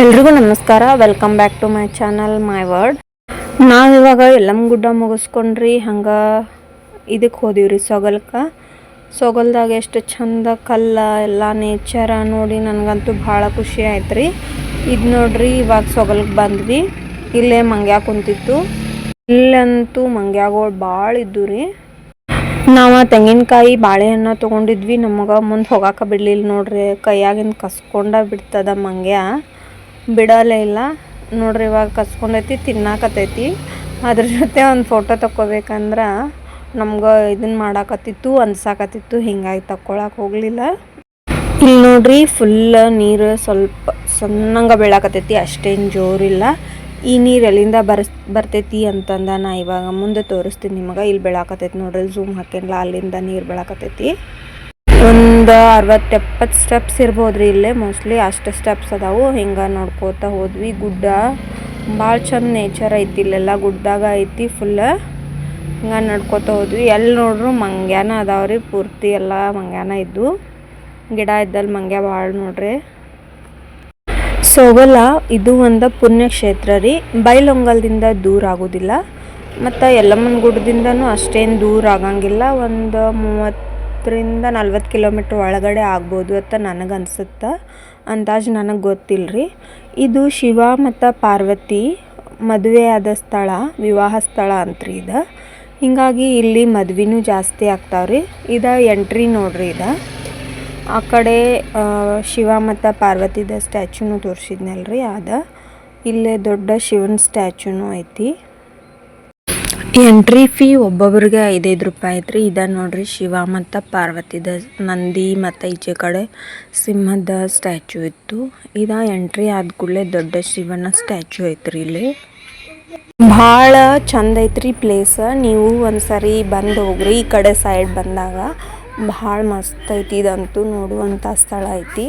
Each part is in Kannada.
ಎಲ್ರಿಗೂ ನಮಸ್ಕಾರ. Welcome back to my channel my word ನಾವಿವಾಗ ಎಲ್ಲಮ್ಮ ಗುಡ್ಡ ಮುಗಿಸ್ಕೊಂಡ್ರಿ. ಹಂಗೆ ಇದಕ್ಕೆ ಹೋದಿವ್ರಿ ಸೊಗಲ್ಕ. ಸೊಗಲ್ದಾಗ ಎಷ್ಟು ಚಂದ ಕಲ್ಲ, ಎಲ್ಲ ನೇಚರ ನೋಡಿ ನನಗಂತೂ ಭಾಳ ಖುಷಿ ಆಯ್ತು ರೀ ಇದು ನೋಡ್ರಿ, ಇವಾಗ ಸೊಗಲ್ಗೆ ಬಂದ್ವಿ. ಇಲ್ಲೇ ಮಂಗ್ಯ ಕುಂತಿತ್ತು. ಇಲ್ಲಂತೂ ಮಂಗ್ಯಾಗಳು ಭಾಳ ಇದ್ದು ರೀ ನಾವು ತೆಂಗಿನಕಾಯಿ, ಬಾಳೆಹಣ್ಣು ತೊಗೊಂಡಿದ್ವಿ. ನಮಗೆ ಮುಂದೆ ಹೋಗಾಕ ಬಿಡ್ಲಿಲ್ಲ ನೋಡ್ರಿ. ಕೈಯಾಗಿಂದ ಕಸ್ಕೊಂಡ ಬಿಡ್ತದ ಮಂಗ್ಯ. ಬಿಡಲೇ ಇಲ್ಲ. ನೋಡ್ರಿ ಇವಾಗ ಕಸ್ಕೊಂಡೈತಿ, ತಿನ್ನಾಕತೈತಿ. ಅದ್ರ ಜೊತೆ ಒಂದು ಫೋಟೋ ತಕ್ಕೋಬೇಕಂದ್ರೆ ನಮ್ಗೆ ಇದನ್ನ ಮಾಡಾಕತ್ತಿತ್ತು, ಅನ್ಸಾಕತ್ತಿತ್ತು ಹಿಂಗಾಗಿ ತಕ್ಕೊಳಕ್ಕೆ ಹೋಗಲಿಲ್ಲ. ಇಲ್ಲಿ ನೋಡ್ರಿ ಫುಲ್ ನೀರು ಸ್ವಲ್ಪ ಸಣ್ಣಂಗೆ ಬೀಳಾಕತ್ತೈತಿ, ಅಷ್ಟೇನು ಜೋರಿಲ್ಲ. ಈ ನೀರು ಎಲ್ಲಿಂದ ಬರ್ಸ್, ಬರ್ತೈತಿ ಅಂತಂದ ನಾ ಇವಾಗ ಮುಂದೆ ತೋರಿಸ್ತೀನಿ ನಿಮಗೆ. ಇಲ್ಲಿ ಬೆಳಕತ್ತೈತಿ ನೋಡ್ರಿ ಝೂಮ್ ಹಾಕೇನಲ್ಲ ಅಲ್ಲಿಂದ ನೀರು ಬೀಳಾಕತ್ತೈತಿ. ಒಂದು ಅರವತ್ತು ಎಪ್ಪತ್ತು ಸ್ಟೆಪ್ಸ್ ರೀ ಇಲ್ಲೇ. ಮೋಸ್ಟ್ಲಿ ಅಷ್ಟು ಸ್ಟೆಪ್ಸ್ ಅದಾವು. ಹಿಂಗೆ ನೋಡ್ಕೋತಾ ಹೋದ್ವಿ. ಗುಡ್ಡ ಭಾಳ ಚಂದ ನೇಚರ್ ಐತಿ ಇಲ್ಲೆಲ್ಲ. ಗುಡ್ಡದಾಗ ಐತಿ ಫುಲ್ ಹಿಂಗೆ ನಡ್ಕೋತ ಹೋದ್ವಿ. ಎಲ್ಲಿ ನೋಡ್ರು ಮಂಗ್ಯಾನ ಅದಾವ್ರಿ. ಪೂರ್ತಿ ಎಲ್ಲ ಮಂಗ್ಯಾನ ಇದ್ದು ಗಿಡ ಇದ್ದಲ್ಲಿ ಮಂಗ್ಯ ಭಾಳ ನೋಡ್ರಿ. ಸೋಗಲ, ಇದು ಒಂದು ಪುಣ್ಯಕ್ಷೇತ್ರ ರೀ. ಬೈಲೊಂಗಲ್ದಿಂದ ದೂರ ಆಗೋದಿಲ್ಲ. ಮತ್ತು ಯಲ್ಲಮ್ಮನ ಗುಡ್ಡದಿಂದನೂ ಅಷ್ಟೇನು ದೂರ ಆಗಂಗಿಲ್ಲ. ಒಂದು ಮೂವತ್ತರಿಂದ ನಲ್ವತ್ತು ಕಿಲೋಮೀಟ್ರ್ ಒಳಗಡೆ ಆಗ್ಬೋದು ಅಂತ ನನಗೆ ಅನ್ಸುತ್ತೆ ಅಂದಾಜು ನನಗೆ ಗೊತ್ತಿಲ್ಲ ರೀ ಇದು ಶಿವ ಮತ್ತು ಪಾರ್ವತಿ ಮದುವೆಯಾದ ಸ್ಥಳ, ವಿವಾಹ ಸ್ಥಳ ಅಂತ್ರಿ ಇದು. ಹೀಗಾಗಿ ಇಲ್ಲಿ ಮದ್ವೆನೂ ಜಾಸ್ತಿ ಆಗ್ತಾವ್ರಿ. ಇದು ಎಂಟ್ರಿ ನೋಡ್ರಿ ಇದು. ಆ ಕಡೆ ಶಿವ ಮತ್ತು ಪಾರ್ವತಿದ ಸ್ಟ್ಯಾಚ್ಯೂನು ತೋರಿಸಿದ್ನಲ್ರಿ ಅದ ಇಲ್ಲೇ ದೊಡ್ಡ ಶಿವನ ಸ್ಟ್ಯಾಚ್ಯೂನು ಐತಿ. ಎಂಟ್ರಿ ಫೀ ಒಬ್ಬೊಬ್ರಿಗೆ ಐದೈದು ರೂಪಾಯಿ ಐತ್ರಿ. ಇದ ನೋಡ್ರಿ ಶಿವ ಮತ್ತು ಪಾರ್ವತಿದ ನಂದಿ ಮತ್ತು ಈಚೆ ಕಡೆ ಸಿಂಹದ ಸ್ಟ್ಯಾಚು ಇತ್ತು. ಇದ ಎಂಟ್ರಿ ಆದ ಕೂಡಲೇ ದೊಡ್ಡ ಶಿವನ ಸ್ಟ್ಯಾಚು ಐತ್ರಿ ಇಲ್ಲಿ. ಭಾಳ ಚಂದ ಐತ್ರಿ ಪ್ಲೇಸ್ ನೀವು ಒಂದ್ಸರಿ ಬಂದು ಹೋಗ್ರಿ ಈ ಕಡೆ ಸೈಡ್ ಬಂದಾಗ. ಭಾಳ ಮಸ್ತ್ ಐತಿ ಇದಂತೂ ನೋಡುವಂಥ ಸ್ಥಳ ಐತಿ.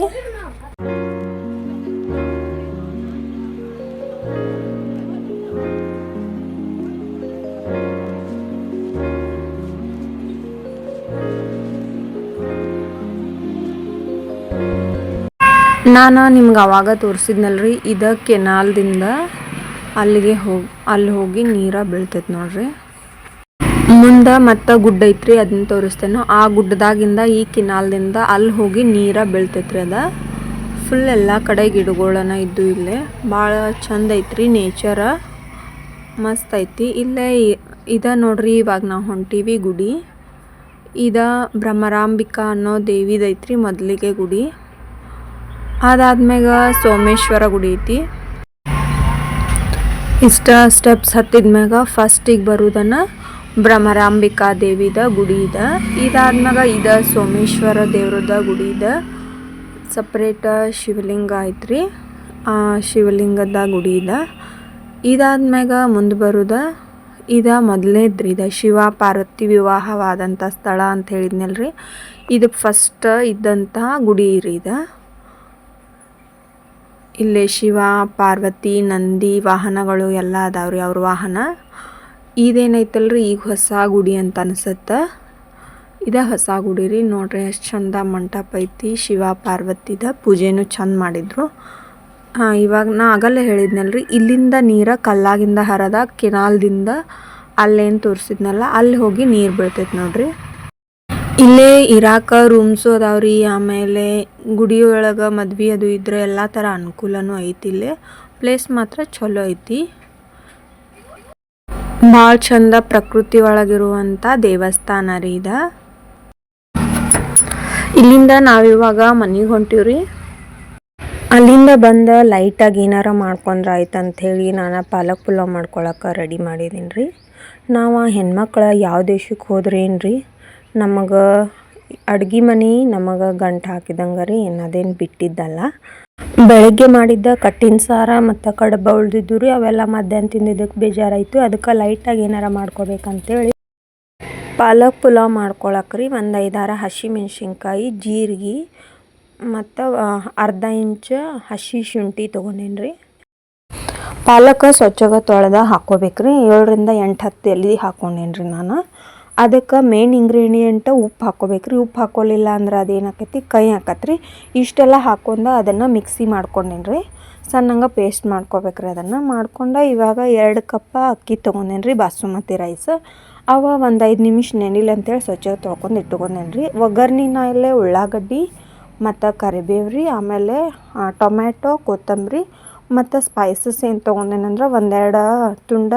ನಾನು ನಿಮ್ಗೆ ಅವಾಗ ತೋರಿಸಿದ್ನಲ್ರಿ, ಇದ ಕೆನಾಲ್ದಿಂದ ಅಲ್ಲಿಗೆ ಹೋಗಿ, ಅಲ್ಲಿ ಹೋಗಿ ನೀರ ಬೀಳ್ತೈತೆ ನೋಡ್ರಿ. ಮುಂದೆ ಮತ್ತೆ ಗುಡ್ಡ ಐತ್ರಿ, ಅದನ್ನ ತೋರಿಸ್ತೇನೆ. ಆ ಗುಡ್ಡದಾಗಿಂದ ಈ ಕಿನಾಲ್ದಿಂದ ಅಲ್ಲಿ ಹೋಗಿ ನೀರ ಬೀಳ್ತೈತ್ರಿ ಅದ. ಫುಲ್ ಎಲ್ಲ ಕಡೆ ಗಿಡಗಳನ್ನ ಇದ್ದು ಇಲ್ಲೇ. ಭಾಳ ಚಂದ ಐತ್ರಿ ನೇಚರ ಮಸ್ತ್ ಐತಿ. ಇಲ್ಲೇ ಇದ ನೋಡ್ರಿ ಇವಾಗ ನಾವು ಹೊಂಟೀವಿ ಗುಡಿ. ಇದ ಬ್ರಹ್ಮರಾಂಬಿಕಾ ಅನ್ನೋ ದೇವಿದೈತ್ರಿ ಮೊದಲಿಗೆ ಗುಡಿ. ಅದಾದ್ಮ್ಯಾಗ ಸೋಮೇಶ್ವರ ಗುಡಿ ಐತಿ. ಇಷ್ಟ ಸ್ಟೆಪ್ಸ್ ಹತ್ತಿದ್ಮ್ಯಾಗ ಫಸ್ಟಿಗೆ ಬರುದನ್ನ ಭ್ರಮರಾಂಬಿಕಾ ದೇವಿದ ಗುಡಿ ಇದ. ಇದಾದ್ಮ್ಯಾಗ ಇದ ಸೋಮೇಶ್ವರ ದೇವ್ರದ ಗುಡಿ ಇದ. ಸಪ್ರೇಟ್ ಶಿವಲಿಂಗ ಐತ್ರಿ. ಆ ಶಿವಲಿಂಗದ ಗುಡಿ ಇದ. ಇದಾದ್ಮ್ಯಾಗ ಮುಂದೆ ಬರುದ ಇದ ಮೊದಲನೇದ್ರಿ ಇದ ಶಿವ ಪಾರ್ವತಿ ವಿವಾಹವಾದಂಥ ಸ್ಥಳ ಅಂತ ಹೇಳಿದ್ನಲ್ರಿ. ಇದು ಫಸ್ಟ್ ಇದ್ದಂತಹ ಗುಡಿ ಇದ. ಇಲ್ಲೇ ಶಿವ, ಪಾರ್ವತಿ, ನಂದಿ ವಾಹನಗಳು ಎಲ್ಲ ಅದಾವ್ರಿ ಅವ್ರ ವಾಹನ. ಇದೇನೈತಲ್ರಿ ಈಗ ಹೊಸ ಗುಡಿ ಅಂತ ಅನ್ಸತ್ತೆ. ಇದ ಹೊಸ ಗುಡಿ ರೀ. ನೋಡ್ರಿ ಎಷ್ಟು ಚಂದ ಮಂಟಪ ಐತಿ. ಶಿವ, ಪಾರ್ವತಿದ ಪೂಜೆನೂ ಚಂದ ಮಾಡಿದ್ರು. ಹಾಂ, ಇವಾಗ ನಾ ಆಗಲ್ಲೇ ಹೇಳಿದ್ನಲ್ರಿ. ಇಲ್ಲಿಂದ ನೀರ ಕಲ್ಲಾಗಿಂದ ಹರದ ಕೆನಾಲ್ದಿಂದ ಅಲ್ಲೇನು ತೋರಿಸಿದ್ನಲ್ಲ, ಅಲ್ಲಿ ಹೋಗಿ ನೀರು ಬೀಳ್ತೈತೆ ನೋಡ್ರಿ. ಇಲ್ಲೇ ಇರಾಕ ರೂಮ್ಸು ಅದಾವ್ರಿ ಆಮೇಲೆ ಗುಡಿ ಒಳಗೆ ಮದ್ವೆ ಅದು ಇದ್ರೆ ಎಲ್ಲ ಥರ ಅನುಕೂಲನೂ ಐತಿ ಇಲ್ಲೇ. ಪ್ಲೇಸ್ ಮಾತ್ರ ಚಲೋ ಐತಿ. ಭಾಳ ಚಂದ ಪ್ರಕೃತಿ ಒಳಗಿರುವಂಥ ದೇವಸ್ಥಾನ ರೀ ಇದ. ಇಲ್ಲಿಂದ ನಾವಿವಾಗ ಮನೆಗೆ ಹೊಂಟಿವ್ರಿ ಅಲ್ಲಿಂದ ಬಂದ ಲೈಟಾಗಿ ಏನಾರ ಮಾಡ್ಕೊಂಡ್ರೆ ಆಯ್ತು ಹೇಳಿ ನಾನು ಪಾಲಕ್ ಪುಲಾವ್ ಮಾಡ್ಕೊಳಕ್ಕೆ ರೆಡಿ ಮಾಡಿದ್ದೀನಿ ರೀ ನಾವು ಹೆಣ್ಮಕ್ಳು ಯಾವ ದೇಶಕ್ಕೆ ಹೋದ್ರೇನು ರೀ ನಮಗೆ ಅಡ್ಗೆ ಮನೆ ನಮಗೆ ಗಂಟು ಹಾಕಿದಂಗೆ ರೀ ಅದೇನು ಬಿಟ್ಟಿದ್ದಲ್ಲ. ಬೆಳಗ್ಗೆ ಮಾಡಿದ್ದ ಕಟ್ಟಿನ ಸಾರ ಮತ್ತು ಕಡಬ ಉಳ್ದಿದ್ದು ರೀ, ಅವೆಲ್ಲ ಮಧ್ಯಾಹ್ನ ತಿಂದಿದ್ದಕ್ಕೆ ಬೇಜಾರಾಯಿತು. ಅದಕ್ಕೆ ಲೈಟಾಗಿ ಏನಾರ ಮಾಡ್ಕೋಬೇಕಂತೇಳಿ ಪಾಲಕ್ ಪುಲಾವ್ ರೀ, ಒಂದು ಐದಾರ ಹಸಿ ಮೆಣಸಿನ್ಕಾಯಿ, ಜೀರಿಗೆ ಮತ್ತು ಅರ್ಧ ಇಂಚ ಹಸಿ ಶುಂಠಿ ತೊಗೊಂಡೇನಿ ರೀ. ಪಾಲಕ ಸ್ವಚ್ಛಗ ತೊಳೆದ ಹಾಕ್ಕೋಬೇಕ್ರಿ ಏಳರಿಂದ ಎಂಟು ಹತ್ತು ಎಲ್ಲಿ ಹಾಕೊಂಡೇನಿ ರೀ ನಾನು. ಅದಕ್ಕೆ ಮೇನ್ ಇಂಗ್ರೀಡಿಯೆಂಟ್ ಉಪ್ಪು ಹಾಕೋಬೇಕು ರೀ. ಉಪ್ಪು ಹಾಕೋಲಿಲ್ಲ ಅಂದ್ರೆ ಅದೇನಾಕೈತಿ? ಕೈ ಹಾಕತ್ರಿ. ಇಷ್ಟೆಲ್ಲ ಹಾಕೊಂಡು ಅದನ್ನು ಮಿಕ್ಸಿ ಮಾಡ್ಕೊಂಡೇನಿ ರೀ. ಸಣ್ಣಂಗೆ ಪೇಸ್ಟ್ ಮಾಡ್ಕೋಬೇಕ್ರಿ ಅದನ್ನು. ಮಾಡ್ಕೊಂಡು ಇವಾಗ ಎರಡು ಕಪ್ಪ ಅಕ್ಕಿ ತೊಗೊಂಡೇನಿ ರೀ, ಬಾಸುಮತಿ ರೈಸ್ ಅವ ಒಂದು ಐದು ನಿಮಿಷ ನೆನಿಲ್ಲ ಅಂತೇಳಿ ಸ್ವಚ್ಛ ತೊಳ್ಕೊಂಡು ಇಟ್ಕೊಂಡೇನಿ ರೀ. ಒಗ್ಗರ್ಣಿನ ಇಲ್ಲೇ ಉಳ್ಳಾಗಡ್ಡಿ ಮತ್ತು ಕರಿಬೇವು ರೀ ಆಮೇಲೆ ಟೊಮ್ಯಾಟೊ, ಕೊತ್ತಂಬರಿ ಮತ್ತು ಸ್ಪೈಸಸ್ ಏನು ತೊಗೊಂಡೇನಂದ್ರೆ ಒಂದೆರಡು ತುಂಡ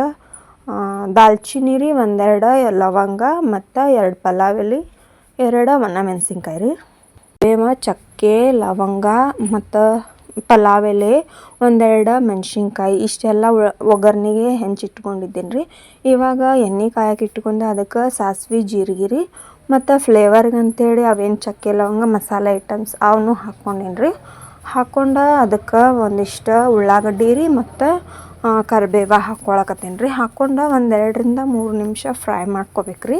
ದಾಲ್ಚಿನ್ನಿ ರೀ ಒಂದೆರಡು, ಲವಂಗ ಮತ್ತು ಎರಡು ಪಲಾವ್ ಎಲೆ ಎರಡು ಒಣ ಮೆಣಸಿನ್ಕಾಯಿ ರೀ. ಬೇವ ಚಕ್ಕೆ, ಲವಂಗ ಮತ್ತು ಪಲಾವ್ ಎಲೆ ಒಂದೆರಡು ಮೆಣಸಿನ್ಕಾಯಿ, ಇಷ್ಟೆಲ್ಲ ಒಗ್ಗರಣೆಗೆ ಹೆಂಚಿಟ್ಕೊಂಡಿದ್ದೀನಿ ರೀ. ಇವಾಗ ಎಣ್ಣೆ ಕಾಯಕ್ಕೆ ಇಟ್ಕೊಂಡು ಅದಕ್ಕೆ ಸಾಸ್ವೆ, ಜೀರಿಗೆ ರೀ. ಮತ್ತು ಫ್ಲೇವರ್ಗೆ ಅಂತೇಳಿ ಅವೇನು ಚಕ್ಕೆ, ಲವಂಗ, ಮಸಾಲೆ ಐಟಮ್ಸ್ ಅವನ್ನೂ ಹಾಕ್ಕೊಂಡೀನಿ ರೀ. ಹಾಕ್ಕೊಂಡು ಅದಕ್ಕೆ ಒಂದಿಷ್ಟು ಉಳ್ಳಾಗಡ್ಡಿ ರೀ ಮತ್ತು ಕರಿಬೇವ ಹಾಕ್ಕೊಳಕತ್ತೀನಿ ರೀ. ಹಾಕ್ಕೊಂಡು ಒಂದೆರಡರಿಂದ ಮೂರು ನಿಮಿಷ ಫ್ರೈ ಮಾಡ್ಕೋಬೇಕು ರೀ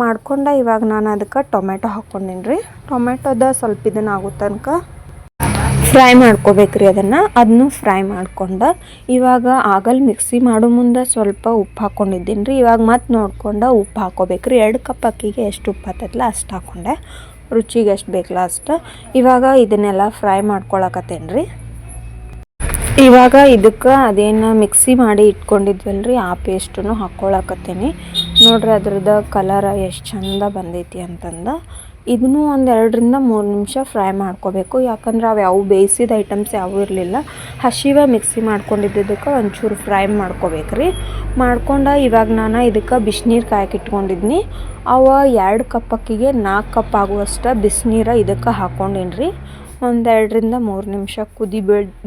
ಮಾಡ್ಕೊಂಡು ಇವಾಗ ನಾನು ಅದಕ್ಕೆ ಟೊಮೆಟೊ ಹಾಕ್ಕೊಂಡೀನಿ ರೀ. ಟೊಮೆಟೊದ ಸ್ವಲ್ಪ ಇದನ್ನು ಆಗೋ ತನಕ ಫ್ರೈ ಮಾಡ್ಕೋಬೇಕ್ರಿ ಅದನ್ನು. ಅದನ್ನು ಫ್ರೈ ಮಾಡ್ಕೊಂಡು ಇವಾಗ ಆಗಲ್ ಮಿಕ್ಸಿ ಮಾಡೋ ಮುಂದೆ ಸ್ವಲ್ಪ ಉಪ್ಪು ಹಾಕ್ಕೊಂಡಿದ್ದೀನಿ ರೀ. ಇವಾಗ ಮತ್ತೆ ನೋಡ್ಕೊಂಡು ಉಪ್ಪು ಹಾಕ್ಕೋಬೇಕ್ರಿ ಎರಡು ಕಪ್ ಅಕ್ಕಿಗೆ ಎಷ್ಟು ಉಪ್ಪು ಹತ್ತತ್ತಲ್ಲ ಅಷ್ಟು ಹಾಕ್ಕೊಂಡೆ ರುಚಿಗೆ ಎಷ್ಟು ಬೇಕಲ್ಲ ಅಷ್ಟು. ಇವಾಗ ಇದನ್ನೆಲ್ಲ ಫ್ರೈ ಮಾಡ್ಕೊಳಕತ್ತೇನೆ ರೀ. ಇವಾಗ ಇದಕ್ಕೆ ಅದೇನು ಮಿಕ್ಸಿ ಮಾಡಿ ಇಟ್ಕೊಂಡಿದ್ವಲ್ರಿ, ಆ ಪೇಸ್ಟನ್ನು ಹಾಕ್ಕೊಳಕತ್ತೀನಿ. ನೋಡ್ರಿ ಅದ್ರದ್ದು ಕಲರ್ ಎಷ್ಟು ಚಂದ ಬಂದೈತಿ ಅಂತಂದು. ಇದನ್ನು ಒಂದು ಎರಡರಿಂದ ಮೂರು ನಿಮಿಷ ಫ್ರೈ ಮಾಡ್ಕೋಬೇಕು. ಯಾಕಂದ್ರೆ ಅವು ಯಾವ ಬೇಯಿಸಿದ ಐಟಮ್ಸ್ ಯಾವೂ ಇರಲಿಲ್ಲ. ಹಸಿವ ಮಿಕ್ಸಿ ಮಾಡ್ಕೊಂಡಿದ್ದಕ್ಕೆ ಒಂಚೂರು ಫ್ರೈ ಮಾಡ್ಕೋಬೇಕ್ರಿ. ಮಾಡ್ಕೊಂಡು ಇವಾಗ ನಾನು ಇದಕ್ಕೆ ಬಿಸಿನೀರು ಕಾಯಕ್ಕೆ ಇಟ್ಕೊಂಡಿದ್ನಿ ಅವ ಎರಡು ಕಪ್ ಅಕ್ಕಿಗೆ ನಾಲ್ಕು ಕಪ್ ಆಗುವಷ್ಟು ಬಿಸಿನೀರ ಇದಕ್ಕೆ ಹಾಕ್ಕೊಂಡಿನಿ ರೀ ಒಂದು ಎರಡರಿಂದ ಮೂರು ನಿಮಿಷ ಕುದಿ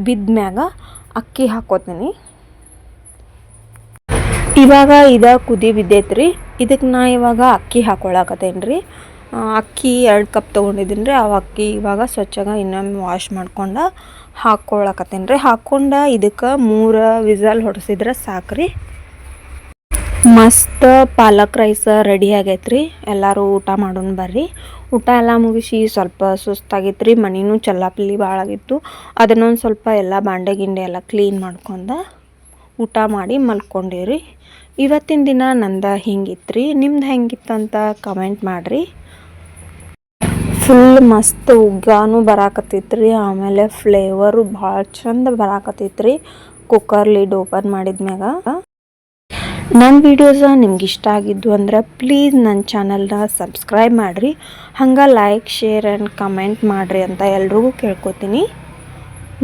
ಬಿದ್ದ ಮ್ಯಾಗ ಅಕ್ಕಿ ಹಾಕೋತೀನಿ. ಇವಾಗ ಇದ ಕುದಿ ಬಿದ್ದೈತೆ ರೀ ಇದಕ್ಕೆ ನಾ ಇವಾಗ ಅಕ್ಕಿ ಹಾಕೊಳಕತ್ತೇನೆ ರೀ ಅಕ್ಕಿ ಎರಡು ಕಪ್ ತೊಗೊಂಡಿದ್ದೀನಿ ರೀ ಆ ಅಕ್ಕಿ ಇವಾಗ ಸ್ವಚ್ಛಗ ಇನ್ನೊಮ್ಮೆ ವಾಶ್ ಮಾಡ್ಕೊಂಡು ಹಾಕ್ಕೊಳಕತ್ತೇನೆ ರೀ ಹಾಕ್ಕೊಂಡು ಇದಕ್ಕೆ ಮೂರು ವಿಸಲ್ ಹೊಡೆಸಿದ್ರೆ ಸಾಕ್ರಿ. ಮಸ್ತ್ ಪಾಲಕ್ ರೈಸ್ ರೆಡಿ ಆಗೈತ್ರಿ. ಎಲ್ಲರೂ ಊಟ ಮಾಡೋಣ ಬರ್ರಿ. ಊಟ ಎಲ್ಲ ಮುಗಿಸಿ ಸ್ವಲ್ಪ ಸುಸ್ತಾಗಿತ್ತು ರೀ ಮನಿನೂ ಚಲ್ಲಾಪಿಲ್ಲಿ ಭಾಳ ಆಗಿತ್ತು. ಅದನ್ನೊಂದು ಸ್ವಲ್ಪ ಎಲ್ಲ ಬಾಂಡೆ ಗಿಂಡೆ ಎಲ್ಲ ಕ್ಲೀನ್ ಮಾಡ್ಕೊಂಡ ಊಟ ಮಾಡಿ ಮಲ್ಕೊಂಡೇವ್ರಿ. ಇವತ್ತಿನ ದಿನ ನಂದ ಹಿಂಗಿತ್ತು ರೀ ನಿಮ್ದು ಹೆಂಗಿತ್ತಂತ ಕಮೆಂಟ್ ಮಾಡಿರಿ. ಫುಲ್ ಮಸ್ತ್ ಉಗ್ಗಾನು ಬರಾಕತ್ತೈತೆ ರೀ ಆಮೇಲೆ ಫ್ಲೇವರು ಭಾಳ ಚಂದ ಬರಾಕತ್ತೈತೆ ರೀ ಕುಕ್ಕರ್ ಲಿಡ್ ಓಪನ್ ಮಾಡಿದ್ಮ್ಯಾಗ. ನನ್ನ ವೀಡಿಯೋಸ ನಿಮ್ಗೆ ಇಷ್ಟ ಆಗಿದ್ದು ಅಂದ್ರೆ ಪ್ಲೀಸ್ ನನ್ನ ಚಾನಲ್ನ ಸಬ್ಸ್ಕ್ರೈಬ್ ಮಾಡಿರಿ. ಹಂಗೆ ಲೈಕ್ ಶೇರ್ ಆ್ಯಂಡ್ ಕಮೆಂಟ್ ಮಾಡಿರಿ ಅಂತ ಎಲ್ರಿಗೂ ಕೇಳ್ಕೊತೀನಿ.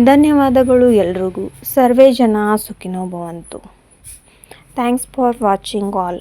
ಧನ್ಯವಾದಗಳು ಎಲ್ರಿಗೂ. ಸರ್ವೇ ಜನ ಸುಖಿನೋ ಭವಂತು. Thanks for watching all